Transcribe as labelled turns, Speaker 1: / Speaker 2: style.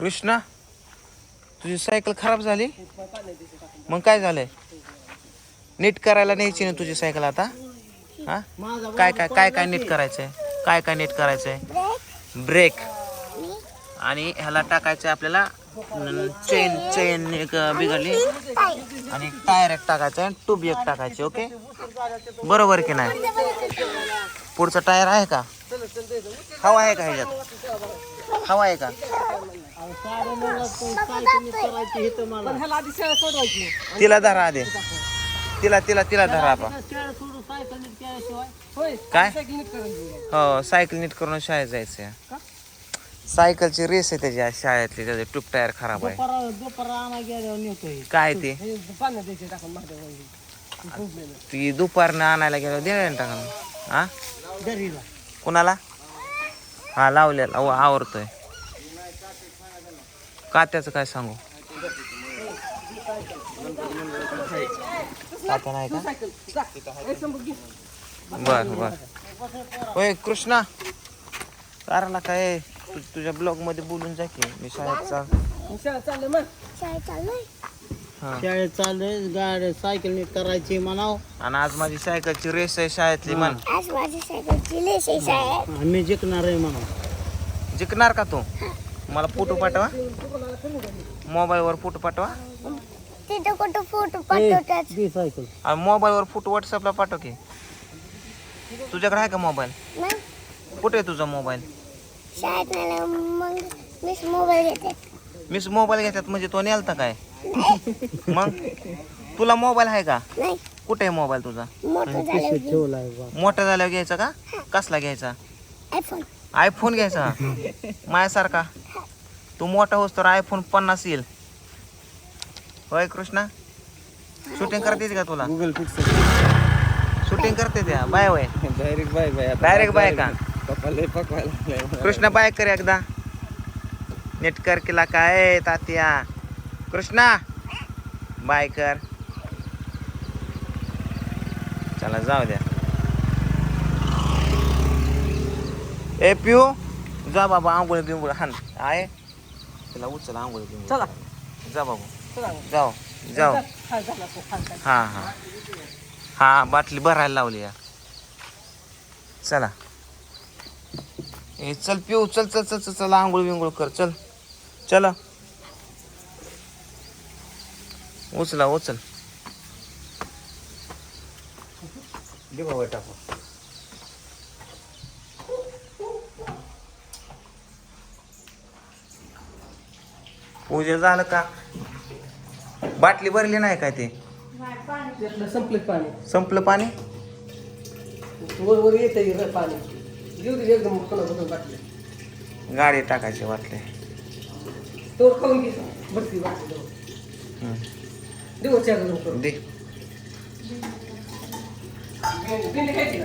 Speaker 1: कृष्णा तुझी सायकल खराब झाली? मग काय झालंय? नीट करायला न्यायची ना तुझी सायकल आता? हा? काय काय काय काय नीट करायचंय? काय काय नीट करायचंय? ब्रेक. आणि ह्याला टाकायचं आपल्याला चेन चेन एक बिघडली. आणि टायर एक टाकायचा आणि ट्यूब एक टाकायची ओके? बरोबर की नाही? पुढचा टायर आहे का? हवा आहे का ह्याच्यात? हवा आहे का?
Speaker 2: पण ह्याला आधी शाळा सोडवायची.
Speaker 1: तिला धरा आधी. तिला तिला तिला धरा आपण.
Speaker 2: होय
Speaker 1: काय?
Speaker 2: सायकल नीट करून देऊ.
Speaker 1: हो सायकल नीट करून शाळेत जायचं सायकलची रेस आहे त्याची आज शाळेतली त्याचे ट्यूब टायर खराब आहे. काय ते?
Speaker 2: हे द्यायचे टाकून. फुगलेलं.
Speaker 1: ती दुपारनं आणायला गेलो दे ना टाकून? हा
Speaker 2: दरीला.
Speaker 1: कुणाला? हा लावलेला. अहो, आवरतोय. का त्याचं काय सांगू? कात्या नाही का. बर बर. होय कृष्णा. कारण काय तू तुझ्या ब्लॉगमध्ये बोलून जा की मी शाळेत चाल हा.
Speaker 3: शाळेत चाललंय गाडी सायकल नीट करायची म्हणाव.
Speaker 1: आणि आज माझी सायकलची रेस आहे शाळेतली म्हण.
Speaker 4: आज माझी सायकलची लेस आहे शाळेत.
Speaker 3: मी जिंकणार आहे म्हणाव.
Speaker 1: जिंकणार का तू? मला फोटो पाठवा. मोबाईलवर फोटो पाठवा.
Speaker 4: तिथं कुठं फोटो पाठवतात?
Speaker 1: मोबाईलवर फोटो व्हॉट्सअपला पाठव की. तुझ्याकडे आहे का मोबाईल? कुठे आहे तुझा मोबाईल?
Speaker 4: शाळेत नाही मग मीच मोबाईल
Speaker 1: घेतात म्हणजे तो नेलता काय? मग? तुला मोबाईल आहे का?
Speaker 4: नाही.
Speaker 1: कुठे आहे मोबाईल तुझा?
Speaker 4: मोठं
Speaker 1: झाल्यावर घ्यायचा का? कसला घ्यायचा?
Speaker 4: आयफोन
Speaker 1: आयफोन घ्यायचा? माझ्यासारखा? तू मोठा होस तर आयफोन पन्नास येईल. होय कृष्णा? शूटिंग करता येते का तुला?
Speaker 5: गुगल
Speaker 1: शूटिंग करते त्या बाय वय
Speaker 5: direct bye bye.
Speaker 1: Direct bye का?
Speaker 5: पकवायला.
Speaker 1: कृष्णा बाय कर एकदा. नेट कर केला काय तात्या. कृष्णा बाय कर. चला जाऊ द्या. ए पिऊ. जा बाबा आंघोळ बिंगोळ हान. आहे तिला उचल आंघोळ बिंगोळ
Speaker 2: चला.
Speaker 1: जा बाबू.
Speaker 2: चला.
Speaker 1: जाओ जाओ
Speaker 2: खाय झाला तो.
Speaker 1: हा हा. हा बाटली भरायला लावली या. चला. ए चल पिऊ चल चल चल चल चल आंघोळ बिंघोळ कर चल. चला. उचला उचल. दे बाबा टाकू. पूजा झालं का? बाटली भरली नाही काय ते?
Speaker 2: त्यातलं संपलं पाणी.
Speaker 1: संपलं पाणी?
Speaker 2: वर वर येते पाणी. घेऊ दे एकदम बाटली.
Speaker 1: गाडी टाकायचे वाटले.
Speaker 2: तो खाऊन घे. भरती बाटली
Speaker 1: हम्म.
Speaker 2: देऊ
Speaker 1: दे.
Speaker 2: खायची का?